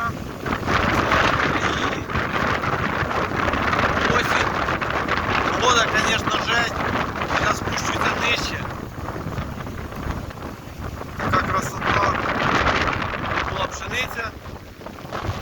зима. І осінь. Погода, звісно, жесть. Я спущуся нижче. Така красота. Була пшениця.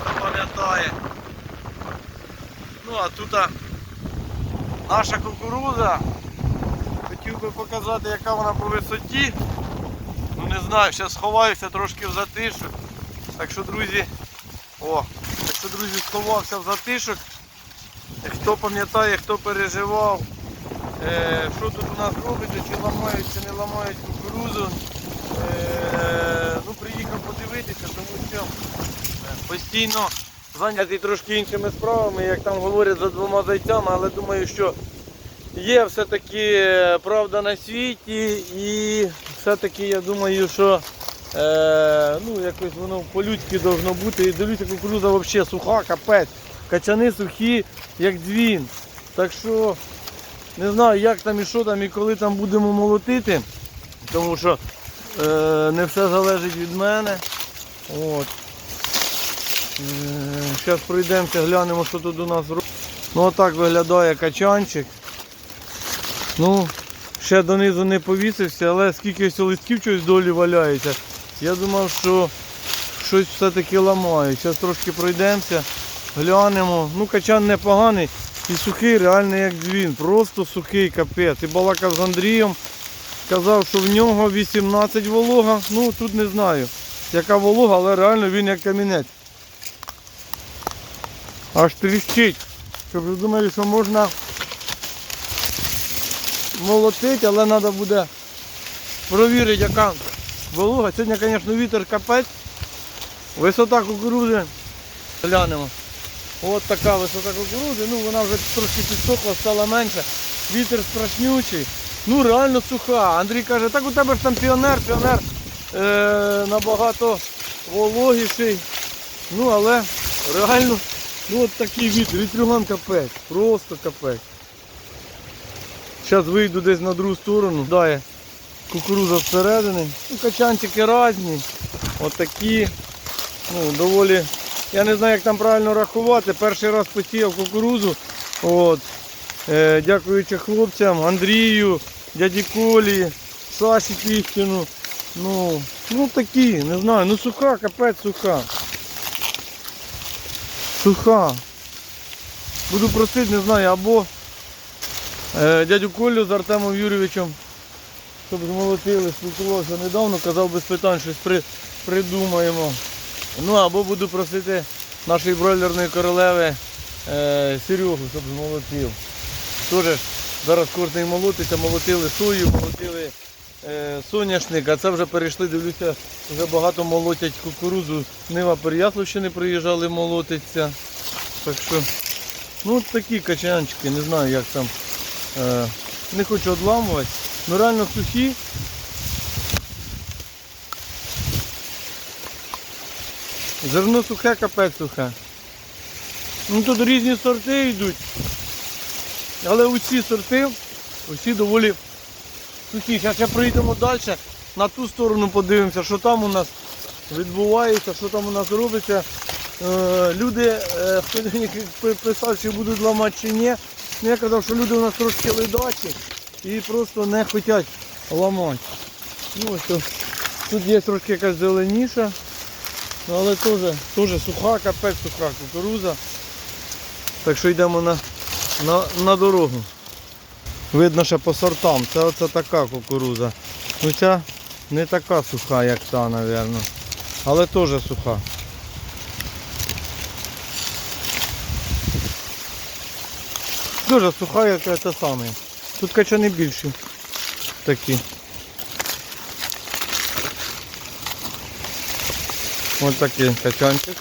Хто пам'ятає. Ну а тут наша кукурудза. Хотів би показати, яка вона по висоті. Ну не знаю, зараз сховаюся трошки в затишок. Так що, друзі, о, так що, друзі, сховався в затишок. Хто пам'ятає, хто переживав, е, що тут у нас робиться, чи ламають, чи не ламають кукурузу. Е, ну, приїхав подивитися, тому що е, постійно зайнятий трошки іншими справами, як там говорять за двома зайцями, але думаю, що є все-таки е, правда на світі і все-таки я думаю, що е, ну, якось воно по-людськи должно бути. І дивлюся, кукуруза взагалі суха, капець. Качани сухі, як дзвін. Так що не знаю, як там і що там і коли там будемо молотити, тому що е, не все залежить від мене. От. Зараз пройдемося, глянемо, що тут у нас робить. Ну отак виглядає качанчик. Ну, ще донизу не повісився, але скільки листків чогось долі валяється. Я думав, що щось все-таки ламають. Зараз трошки пройдемося, глянемо. Ну, качан непоганий і сухий, реально як дзвін. Просто сухий капець. І балакав з Андрієм. Казав, що в нього 18 волога. Ну тут не знаю, яка волога, але реально він як камінець. Аж тріщить. Щоб ви думали, що можна молотити, але треба буде провірити, яка волога. Сьогодні, звісно, вітер капець. Висота кукурузи. Глянемо. От така висота кукурузи. Ну вона вже трошки підсохла, стала менше. Вітер страшнючий. Ну реально суха. Андрій каже, так у тебе ж там піонер, піонер е, набагато вологіший. Ну але реально ну от такий вітер. Вітрюган капець. Просто капець. Зараз вийду десь на другу сторону. Дає кукуруза всередині. Ну, качанчики різні. Отакі. Ну, доволі. Я не знаю, як там правильно рахувати. Перший раз посіяв кукурузу. От. Е, дякуючи хлопцям, Андрію, дяді Колі, Саші Піхтіну. Ну, ну такі, не знаю, ну суха, капець суха. Суха. Буду просити, не знаю, або е, дядю Колю з Артемом Юрійовичем, щоб змолотили, спілкувався недавно, казав без питань, щось при, придумаємо. Ну або буду просити нашої бройлерної королеви е, Серегу, щоб змолотив. Теж зараз кожний молотиться, молотили сою, молотили е, соняшник, а це вже перейшли, дивлюся, вже багато молотять кукурузу. Нива Переяславщини приїжджали молотиться. Так що, ну такі качанчики, не знаю як там. Е, не хочу одламувати. Ну реально сухі. Зерно сухе, капець сухе. Ну тут різні сорти йдуть. Але усі сорти, усі доволі сухі. Зараз ще проїдемо далі, на ту сторону подивимося, що там у нас відбувається, що там у нас робиться. Е, люди, е, хто писав, чи будуть ламати чи ні. Ну, Я казав, що люди у нас трошки ледачі і просто не хочуть ламати. Ну, ось тут- є трошки якась зеленіша, але теж, теж суха, капець суха кукуруза. Так що йдемо на, на, на дорогу. Видно, що по сортам. Це оце така кукуруза. Ну ця не така суха, як та, мабуть. Але теж суха. Дуже суха, як це саме. Тут качани більші. Такі. Ось такий качанчик.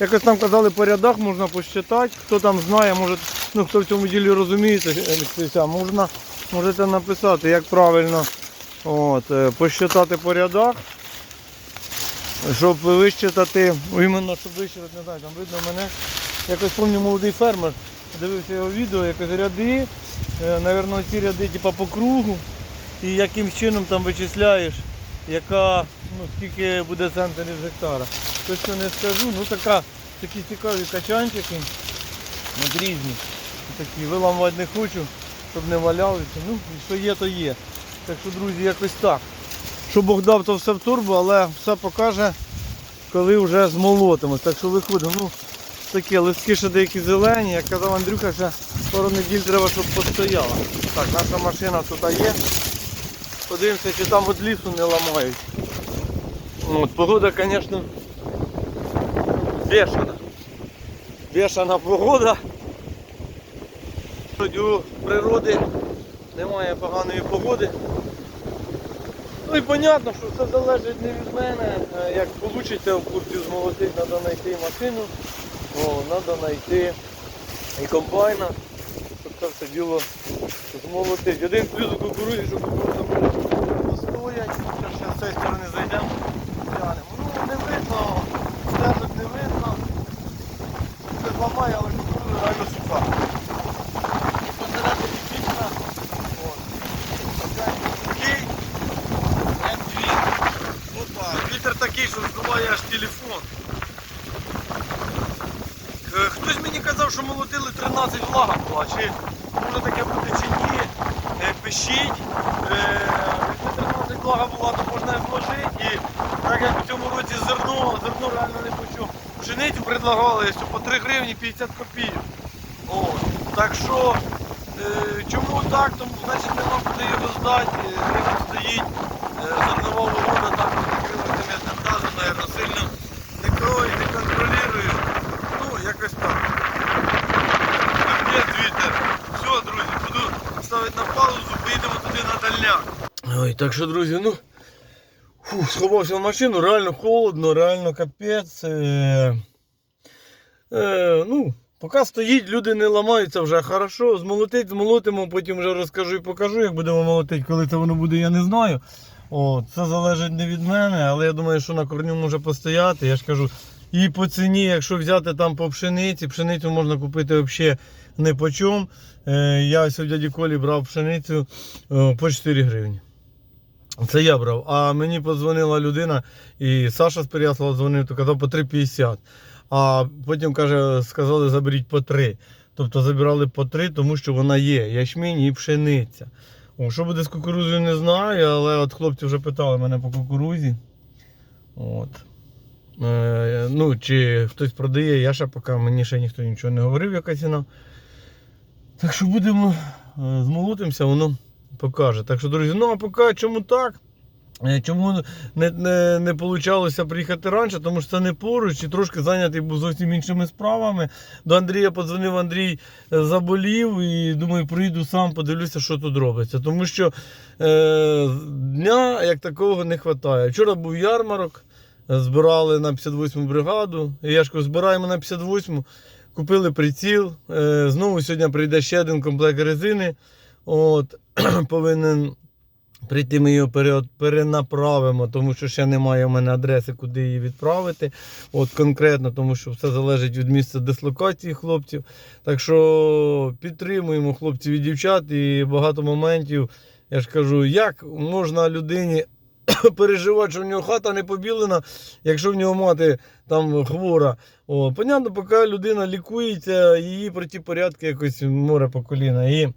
Якось там казали по рядах, можна посчитати. Хто там знає, може, ну хто в цьому ділі розуміється, Олексійся, можна, можете написати, як правильно от, е, посчитати по рядах. Щоб вищитати, іменно щоб вищитати, не знаю, там видно мене. Якось пам'ятаю молодий фермер, дивився його відео, якось ряди, е, ці ряди типу, по кругу. І яким чином там вичисляєш, яка ну, скільки буде центрів з гектара. Точно не скажу, ну така, такі цікаві качанчики. От різні. Такі виламувати не хочу, щоб не валялися. Ну, що є, то є. Так що, друзі, якось так. Що Бог дав, то все в турбо, але все покаже, коли вже змолотимось. Так що виходимо. Ну, таке, листки ще деякі зелені, як казав Андрюха, ще пару неділь треба, щоб постояла. Так, наша машина тут є. Подивимося, чи там від лісу не ламають. Ну, От, погода, звісно, бешена. Бешена погода. У природи немає поганої погоди. Ну і зрозуміло, що все залежить не від мене. Як вийде в курсі змолотити, треба знайти машину, треба знайти і комбайна, щоб це все діло змолотить. Один плюс у кукурузі, що кукуруза може стоять, ще з цієї сторони зайдемо. Ну, не видно, стежок не видно. Це зламає, але кукуруза реально суха. Посередині пічна. От. Опять такий. Як вітер. Опа, вітер такий, що здуває аж телефон. Е, Хтось мені казав, що молотили 13 влага була, чи може таке бути чи ні. Е, Пишіть. Якщо 13 влага була, то можна і вложити. І так як в цьому році зерно, зерно реально не почув. Пшеницю предлагали що по 3 гривні 50 копійок. О, так що, е, чому так, тому значить нема куди його здати, е, стоїть, зернова угода там закрилася м'ятним газом, наверное, сильно не крою, не контролюю. Ну, якось так. Є вітер. Все, друзі, буду ставити на паузу, поїдемо туди на дальняк. Ой, так що, друзі, ну. Фу, сховався в машину, реально холодно, реально капець. Е, е, ну, поки стоїть, люди не ламаються вже хорошо. Змолотить, змолотимо, потім вже розкажу і покажу, як будемо молотити, коли це воно буде, я не знаю. О, це залежить не від мене, але я думаю, що на корню може постояти. Я ж кажу, і по ціні, якщо взяти там по пшениці, пшеницю можна купити взагалі не по чому. Е, я у дяді Колі брав пшеницю е, по 4 гривні. Це я брав. А мені подзвонила людина, і Саша з Переяслава дзвонив, то казав по 3,50. А потім каже, сказали, заберіть по 3. Тобто забирали по 3, тому що вона є. Ячмінь і пшениця. О, що буде з кукурузою, не знаю, але от хлопці вже питали мене по кукурузі. От. Е, ну, чи хтось продає, я ще поки мені ще ніхто нічого не говорив, яка ціна. Так що будемо е, змолотимося, воно покаже. Так що, друзі, ну а поки чому так? Е, Чому не, не, не вийшло приїхати раніше, тому що це не поруч і трошки зайнятий був зовсім іншими справами. До Андрія подзвонив, Андрій е, заболів і думаю, приїду сам, подивлюся, що тут робиться. Тому що е, дня як такого не вистачає. Вчора був ярмарок, збирали на 58-му бригаду. І я ж кажу, збираємо на 58-му, купили приціл. Е, знову сьогодні прийде ще один комплект резини. От, повинен прийти, ми його пере- перенаправимо, тому що ще немає в мене адреси, куди її відправити. От конкретно, тому що все залежить від місця дислокації хлопців. Так що підтримуємо хлопців і дівчат, і багато моментів. Я ж кажу, як можна людині переживати, що в нього хата не побілена, якщо в нього мати там хвора. О, понятно, поки людина лікується, її про ті порядки якось море по коліна. І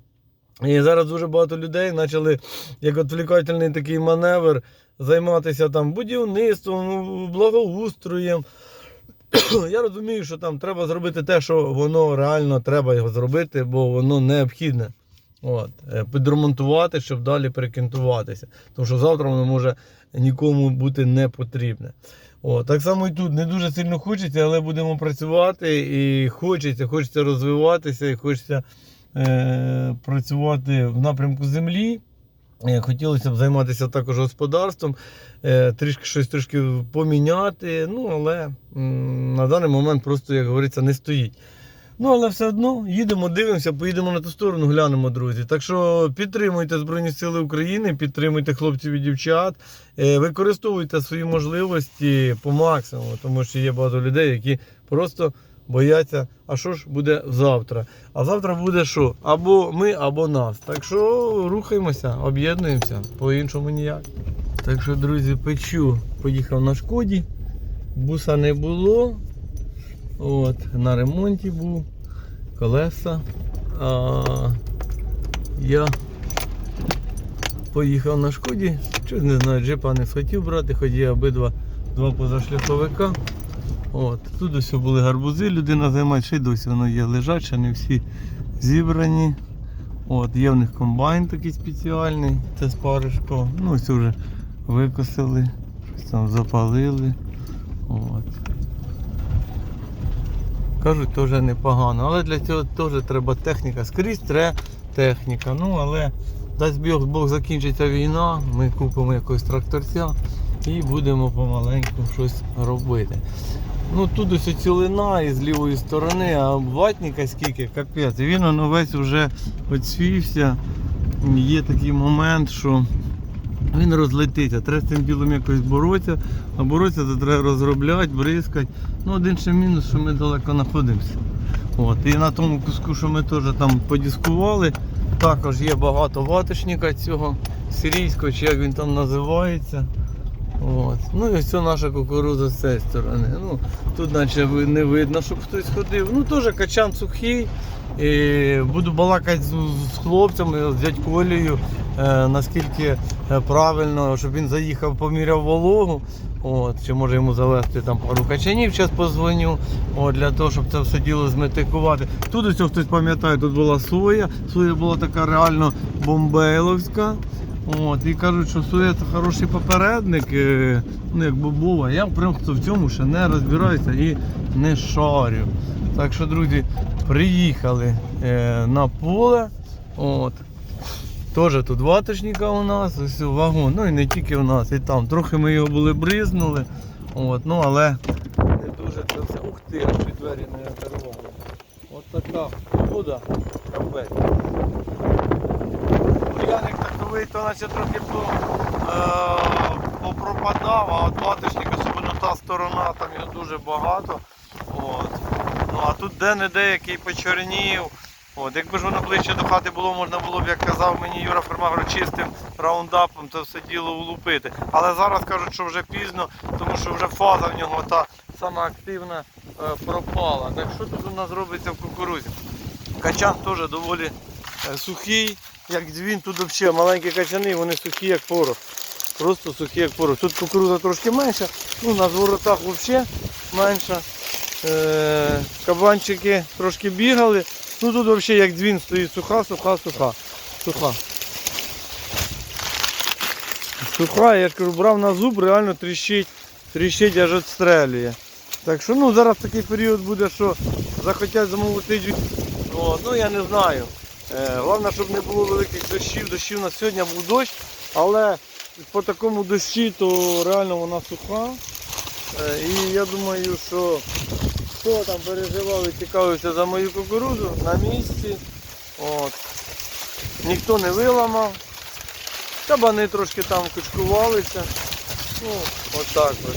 і зараз дуже багато людей почали як відвлікательний такий маневр займатися там будівництвом, благоустроєм. Я розумію, що там треба зробити те, що воно реально треба його зробити, бо воно необхідне. От, е, підремонтувати, щоб далі перекінтуватися. Тому що завтра воно може нікому бути не потрібне. О, так само і тут не дуже сильно хочеться, але будемо працювати і хочеться, хочеться розвиватися, і хочеться працювати в напрямку землі. Е, Хотілося б займатися також господарством, е, трішки щось трішки поміняти. Ну, але на даний момент просто, як говориться, не стоїть. Ну, але все одно їдемо, дивимося, поїдемо на ту сторону, глянемо, друзі. Так що підтримуйте Збройні Сили України, підтримуйте хлопців і дівчат, е, використовуйте свої можливості по максимуму, тому що є багато людей, які просто бояться, а що ж буде завтра. А завтра буде що? Або ми, або нас. Так що рухаємося, об'єднуємося, по-іншому ніяк. Так що, друзі, печу, поїхав на шкоді. Буса не було. От, на ремонті був. Колеса. А, я поїхав на шкоді. Чого не знаю, джипа не схотів брати, хоч є обидва два позашляховика. От. Тут ось були гарбузи, людина займає, ще й досі воно є лежать, ще не всі зібрані. От, є в них комбайн такий спеціальний, це з паришком. Ну ось вже викосили, щось там запалили. От. Кажуть, теж непогано. Але для цього теж треба техніка. Скрізь треба техніка. Ну, але дасть Бог, Бог закінчиться війна, ми купимо якогось тракторця і будемо помаленьку щось робити. Ну тут ось цілина і з лівої сторони, а ватника скільки, капець. І він воно весь вже оцвівся. Є такий момент, що він розлетиться. Треба з цим ділом якось боротися, а боротися то треба розробляти, бризкати. Ну, один ще мінус, що ми далеко знаходимося. От. І на тому куску, що ми теж там подіскували, також є багато ваточника цього сирійського, чи як він там називається. От. Ну і це наша кукурудза з цієї сторони. Ну, тут наче не видно, щоб хтось ходив. Ну теж качан сухий. І буду балакати з, з хлопцями, з дядь Колею, е, наскільки е, правильно, щоб він заїхав, поміряв вологу. От, чи може йому завести там пару качанів, зараз позвоню, от, для того, щоб це все діло зметикувати. Тут ось хтось пам'ятає, тут була соя. Соя була така реально бомбейловська. От, і кажуть, що соя це хороший попередник, е, ну як бобова. Я просто в цьому ще не розбираюся і не шарю. Так що, друзі, приїхали е, на поле. От. Теж тут ваточника у нас, ось вагон, ну і не тільки у нас, і там. Трохи ми його були бризнули. От, ну але не дуже це все. Ух ти, двері не оторвали. От така погода, капець. Бур'яник то наче трохи по, е, попропадав, а от ваточник, особливо та сторона, там його дуже багато. От. Ну а тут де-не-де який почорнів. От, якби ж воно ближче до хати було, можна було б, як казав мені Юра Фермагро, чистим раундапом це все діло улупити. Але зараз кажуть, що вже пізно, тому що вже фаза в нього та сама активна е, пропала. Так що тут у нас робиться в кукурузі? Качан теж доволі е, сухий, як дзвін, тут взагалі маленькі качани, вони сухі, як порох. Просто сухі, як порох. Тут кукуруза трошки менша, ну на зворотах взагалі менша. Е, кабанчики трошки бігали. Ну тут взагалі як дзвін стоїть суха, суха, суха. Суха. Суха, я ж кажу, брав на зуб, реально тріщить, тріщить аж відстрелює. Так що ну зараз такий період буде, що захотять замовити. О, ну я не знаю. Е, головне, щоб не було великих дощів. Дощів у нас сьогодні був дощ, але по такому дощі то реально вона суха. Е, і я думаю, що хто там переживав і цікавився за мою кукурудзу на місці. От. Ніхто не виламав. Кабани трошки там кучкувалися. Ну, отак от.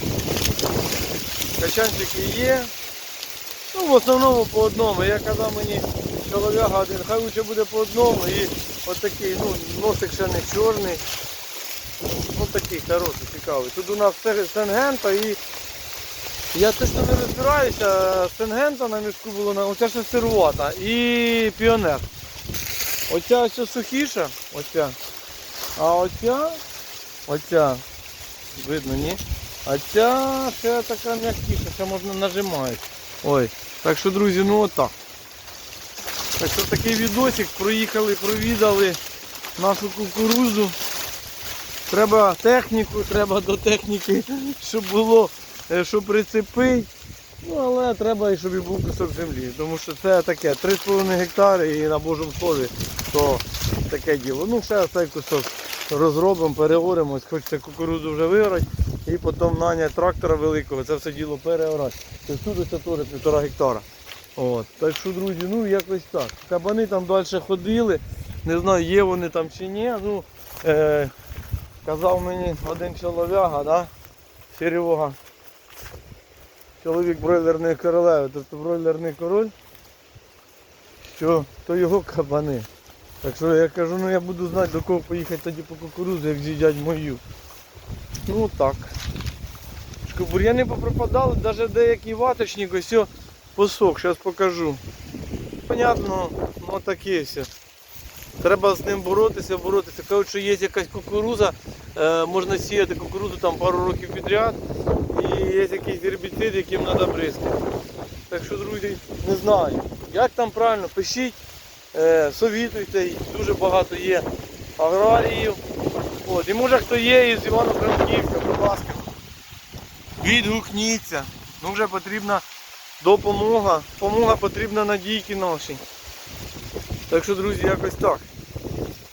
Качанчики є. Ну, в основному по одному. Я казав мені чоловіка один, хай лучше буде по одному і отакий, ну, носик ще не чорний. Ну такий хороший, цікавий. Тут у нас сенгента і я точно не розбираюся, сенгента на мішку було на оця ще сирувата і піонер. Оця ось сухіша, оця. А оця, оця, видно, ні? А ця ще така м'якіша, ще можна нажимати. Ой. Так що, друзі, ну отак. Так що такий відосик, проїхали, провідали нашу кукурузу. Треба техніку, треба до техніки, щоб було, е, що прицепити. Ну, але треба і щоб і був кусок землі. Тому що це таке 3,5 гектари і на Божому слові, то таке діло. Ну, ще цей кусок розробимо, переоримо, хочеться кукурудзу вже виграти і потім наняти трактора великого, це все діло переорати. Тут це теж півтора гектара. От. Так що, друзі, ну якось так. Кабани там далі ходили, не знаю, є вони там чи ні. Ну, е, казав мені один чоловіка, да? Серега. Чоловік бройлерної королеви, тобто бройлерний король, що то його кабани. Так що я кажу, ну я буду знати до кого поїхати тоді по кукурудзу, як з'їдять мою. Ну так. Бур'яни попропадали, навіть деякий ваточник ось о посох, зараз покажу. Понятно, ну таке все. Треба з ним боротися, боротися. Кажуть, що є якась кукуруза, е, можна сіяти кукурузу там пару років підряд, і є якийсь гербіцид, яким треба бризкати. Так що, друзі, не знаю. Як там правильно, пишіть, е, совітуйте, дуже багато є аграріїв. От. І може хто є із Івано-Франківська, будь ласка, відгукніться. Ну вже потрібна допомога. Допомога потрібна надійки нашій. Так що, друзі, якось так.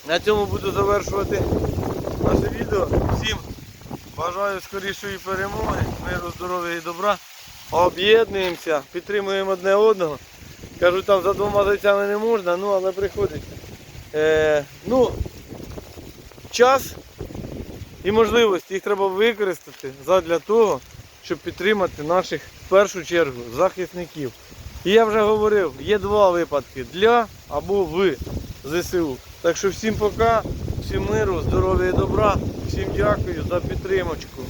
На цьому буду завершувати наше відео. Всім бажаю скорішої перемоги, миру, здоров'я і добра. Об'єднуємося, підтримуємо одне одного. Кажу, там за двома зайцями не можна, ну але приходить. Е, ну, час і можливості їх треба використати задля того, щоб підтримати наших в першу чергу захисників. І я вже говорив, є два випадки для або в ЗСУ. Так що всім пока, всім миру, здоров'я і добра, всім дякую за підтримочку.